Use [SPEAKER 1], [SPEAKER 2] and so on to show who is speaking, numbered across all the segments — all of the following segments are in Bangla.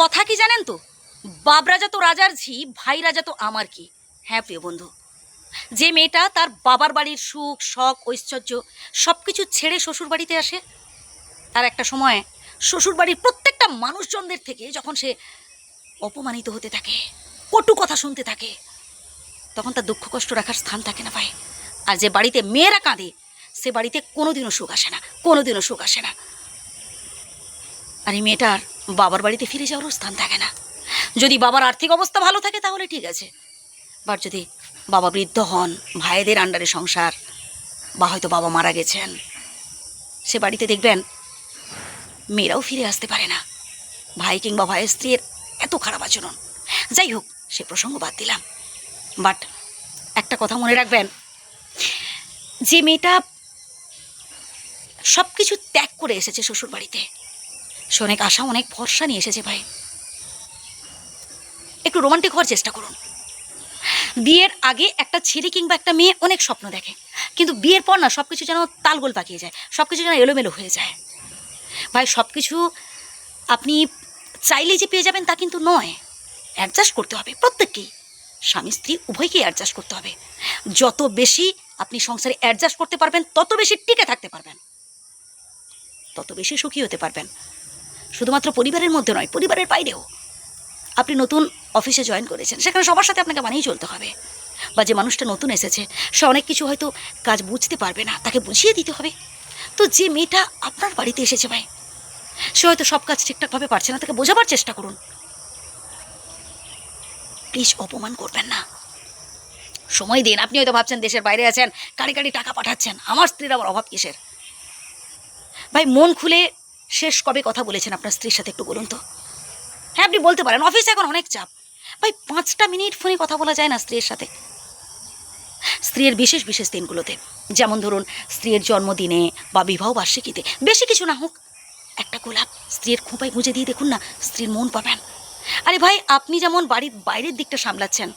[SPEAKER 1] কথা কি জানেন তো? বাপ রাজা তো রাজার ঝি, ভাই রাজা তো আমার কি? হ্যাঁ প্রিয় বন্ধু। যে মেয়েটা তার বাবার বাড়ির সুখ, শখ, ঐশ্বর্য সব কিছু ছেড়ে শ্বশুর বাড়িতে আসে, তার একটা সময় শ্বশুর বাড়ির প্রত্যেকটা মানুষজনদের থেকে যখন সে অপমানিত হতে থাকে, কটু কথা শুনতে থাকে, তখন তার দুঃখ কষ্ট রাখার স্থান থাকে না ভাই। আর যে বাড়িতে মেয়েরা কাঁদে, সে বাড়িতে কোনোদিনও সুখ আসে না, কোনোদিনও সুখ আসে না। আর এই মেয়েটার বাবার বাড়িতে ফিরে যাওয়ারও স্থান থাকে না। যদি বাবার আর্থিক অবস্থা ভালো থাকে তাহলে ঠিক আছে। বাট যদি বাবা বৃদ্ধ হন, ভাইদের আন্ডারে সংসার, বা হয়তো বাবা মারা গেছেন, সে বাড়িতে দেখবেন মেয়েরাও ফিরে আসতে পারে না। ভাই কিংবা ভাইয়ের স্ত্রীর এত খারাপ আচরণ। যাই হোক, সে প্রসঙ্গ বাদ দিলাম। বাট একটা কথা মনে রাখবেন, যে মেয়েটা সব কিছু ত্যাগ করে এসেছে শ্বশুর বাড়িতে সে অনেক আশা, অনেক ভরসা নিয়ে এসেছে ভাই। একটু রোমান্টিক হওয়ার চেষ্টা করুন। বিয়ের আগে একটা ছেলে কিংবা একটা মেয়ে অনেক স্বপ্ন দেখে। কিন্তু বিয়ের পর না সব কিছু যেন তালগোল পাকিয়ে যায় সব কিছু যেন এলোমেলো হয়ে যায়। ভাই সব কিছু আপনি চাইলেই যে পেয়ে যাবেন তা কিন্তু নয়। অ্যাডজাস্ট করতে হবে প্রত্যেককেই। স্বামী, স্ত্রী, উভয়কেই অ্যাডজাস্ট করতে হবে। যত বেশি আপনি সংসারে অ্যাডজাস্ট করতে পারবেন, তত বেশি টিকে থাকতে পারবেন। তত বেশি সুখী হতে পারবেন। শুধুমাত্র পরিবারের মধ্যে নয়, পরিবারের বাইরেও। আপনি নতুন অফিসে জয়েন করেছেন, সেখানে সবার সাথে আপনাকে মানিয়ে চলতে হবে। বা যে মানুষটা নতুন এসেছে, সে অনেক কিছু হয়তো কাজ বুঝতে পারবে না, তাকে বুঝিয়ে দিতে হবে। তো যে মেয়েটা আপনার বাড়িতে এসেছে ভাই, সে হয়তো সব কাজ ঠিকঠাকভাবে পারছে না, তাকে বোঝাবার চেষ্টা করুন। প্লিজ অপমান করবেন না। সময় দিন, আপনি হয়তো ভাবছেন দেশের বাইরে আছেন কারি কারি টাকা পাঠাচ্ছেন, আমার স্ত্রীর আবার অভাব কিসের? ভাই, মন খুলে শেষ কবে কথা বলেছেন আপনার স্ত্রীর সাথে একটু বলুন তো? হ্যাঁ আপনি বলতে পারেন অফিসে এখন অনেক চাপ। ভাই, পাঁচটা মিনিট ফোনে কথা বলা যায় না স্ত্রীর সাথে? স্ত্রীর বিশেষ বিশেষ দিনগুলোতে, যেমন ধরুন, স্ত্রীর জন্মদিনে বা বিবাহ বার্ষিকীতে, বেশি কিছু না হোক, একটা গোলাপ স্ত্রীর খোঁপায় গুঁজে দিয়ে দেখুন না, স্ত্রীর মন পাবেন আরে ভাই, আপনি যেমন বাড়ির বাইরের দিকটা সামলাচ্ছেন,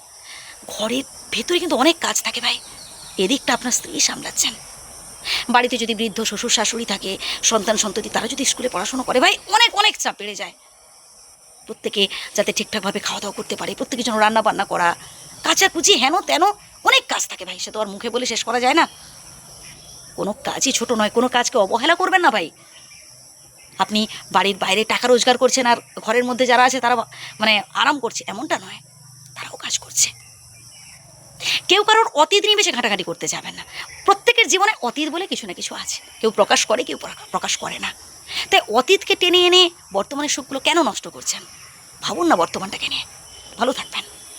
[SPEAKER 1] ঘরের ভেতরে কিন্তু অনেক কাজ থাকে ভাই। এদিকটা আপনার স্ত্রী সামলাচ্ছেন। বাড়িতে যদি বৃদ্ধ শ্বশুর শাশুড়ি থাকে, সন্তান সন্ততি, তারা যদি স্কুলে পড়াশোনা করে, ভাই, অনেক অনেক চাপ বেড়ে যায়। প্রত্যেকে যাতে ঠিকঠাকভাবে খাওয়া দাওয়া করতে পারে প্রত্যেকের জন্য রান্না বান্না করা, কাচাকুচি হেন তেন অনেক কাজ থাকে ভাই, সে তো আর মুখে বলে শেষ করা যায় না। কোনো কাজই ছোট নয়, কোনো কাজকে অবহেলা করবেন না ভাই। আপনি বাড়ির বাইরে টাকা রোজগার করছেন আর ঘরের মধ্যে যারা আছে তারা মানে আরাম করছে, এমনটা নয়। কেউ কারোর অতীত নিয়ে বেশি ঘাটাঘাটি করতে যাবেন না। প্রত্যেকের জীবনে অতীত বলে কিছু না কিছু আছে। কেউ প্রকাশ করে, কেউ প্রকাশ করে না। তাই অতীতকে টেনে এনে বর্তমানের সুখগুলো কেন নষ্ট করছেন? ভাবুন না বর্তমানটাকে নিয়ে। ভালো থাকবেন।